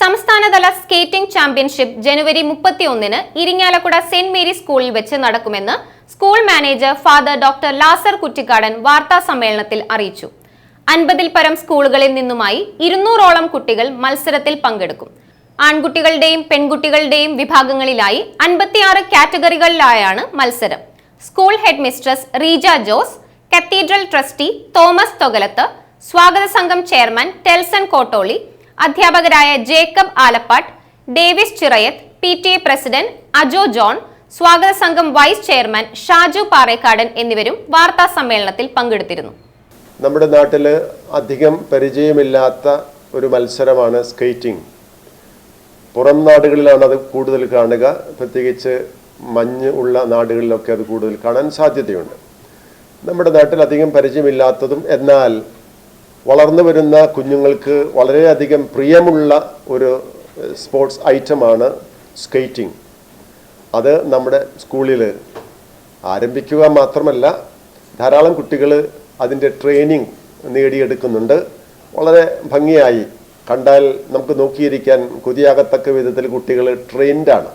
സംസ്ഥാനതല skating championship ജനുവരി മുപ്പത്തിയൊന്നിന് Irinjalakuda saint Mary സ്കൂളിൽ വെച്ച് നടക്കുമെന്ന് school manager father doctor Lazar Kuttikkadan വാർത്താ സമ്മേളനത്തിൽ അറിയിച്ചു. അൻപതിൽ പരം സ്കൂളുകളിൽ നിന്നുമായി ഇരുന്നൂറോളം കുട്ടികൾ മത്സരത്തിൽ പങ്കെടുക്കും. ആൺകുട്ടികളുടെയും പെൺകുട്ടികളുടെയും വിഭാഗങ്ങളിലായി അൻപത്തിയാറ് കാറ്റഗറികളിലായാണ് മത്സരം. School headmistress Reeja Jose cathedral trustee Thomas Thokalath സ്വാഗത സംഘം ചെയർമാൻ ടെൽസൺ കോട്ടോളി അധ്യാപകരായ Jacob Alappatt Davis Chirayath P T A president Ajo John സ്വാഗത സംഘം വൈസ് ചെയർമാൻ ഷാജു പാറേക്കാടൻ എന്നിവരും വാർത്താ സമ്മേളനത്തിൽ പങ്കെടുത്തിരുന്നു. നമ്മുടെ നാട്ടിൽ അധികം പരിചയമില്ലാത്ത ഒരു മത്സരമാണ് സ്കേറ്റിംഗ്. പുറം നാടുകളിലാണ് അത് കൂടുതൽ കാണുക. പ്രത്യേകിച്ച് മഞ്ഞ് ഉള്ള നാടുകളിലൊക്കെ അത് കൂടുതൽ കാണാൻ സാധ്യതയുണ്ട്. നമ്മുടെ നാട്ടിൽ അധികം പരിചയമില്ലാത്തതും എന്നാൽ വളർന്നു വരുന്ന കുഞ്ഞുങ്ങൾക്ക് വളരെയധികം പ്രിയമുള്ള ഒരു സ്പോർട്സ് ഐറ്റമാണ് സ്കേറ്റിംഗ്. അത് നമ്മുടെ സ്കൂളിൽ ആരംഭിക്കുക മാത്രമല്ല ധാരാളം കുട്ടികൾ അതിന്റെ ട്രെയിനിങ് നേടിയെടുക്കുന്നുണ്ട്. വളരെ ഭംഗിയായി കണ്ടാൽ നമുക്ക് നോക്കിയിരിക്കാൻ കൊതിയാകത്തക്ക വിധത്തിൽ കുട്ടികൾ ട്രെയിൻഡാണ്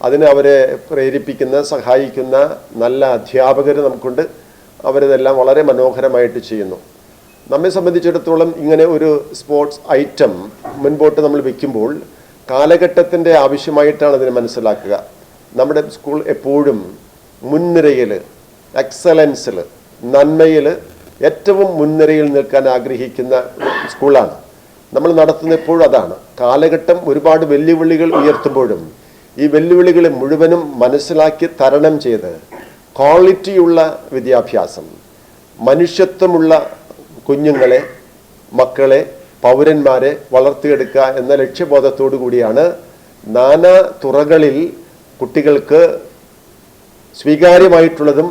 അതിന് അവരെ പ്രേരിപ്പിക്കുന്ന സഹായിക്കുന്ന നല്ല അധ്യാപകർ നമുക്കുണ്ട്. അവരിതെല്ലാം വളരെ മനോഹരമായിട്ട് ചെയ്യുന്നു. നമ്മെ സംബന്ധിച്ചിടത്തോളം ഇങ്ങനെ ഒരു സ്പോർട്സ് ഐറ്റം മുൻപോട്ട് നമ്മൾ വെക്കുമ്പോൾ കാലഘട്ടത്തിന്റെ ആവശ്യമായിട്ടാണ് അതിനെ മനസ്സിലാക്കുക. നമ്മുടെ സ്കൂൾ എപ്പോഴും മുൻനിരയിൽ എക്സലൻസിൽ നന്മയിൽ ഏറ്റവും മുൻനിരയിൽ നിൽക്കാൻ ആഗ്രഹിക്കുന്ന സ്കൂളാണ്. നമ്മൾ നടത്തുന്ന എപ്പോഴും അതാണ്. കാലഘട്ടം ഒരുപാട് വെല്ലുവിളികൾ ഉയർത്തുമ്പോഴും ഈ വെല്ലുവിളികളെ മുഴുവനും മനസ്സിലാക്കി തരണം ചെയ്ത് ക്വാളിറ്റിയുള്ള വിദ്യാഭ്യാസം മനുഷ്യത്വമുള്ള കുഞ്ഞുങ്ങളെ മക്കളെ പൗരന്മാരെ വളർത്തിയെടുക്കുക എന്ന ലക്ഷ്യബോധത്തോടു കൂടിയാണ് നാനാ തുറകളിൽ കുട്ടികൾക്ക് സ്വീകാര്യമായിട്ടുള്ളതും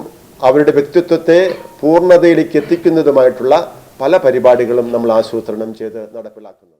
അവരുടെ വ്യക്തിത്വത്തെ പൂർണതയിലേക്ക് എത്തിക്കുന്നതുമായിട്ടുള്ള പല പരിപാടികളും നമ്മൾ ആസൂത്രണം ചെയ്ത് നടപ്പിലാക്കുന്നത്.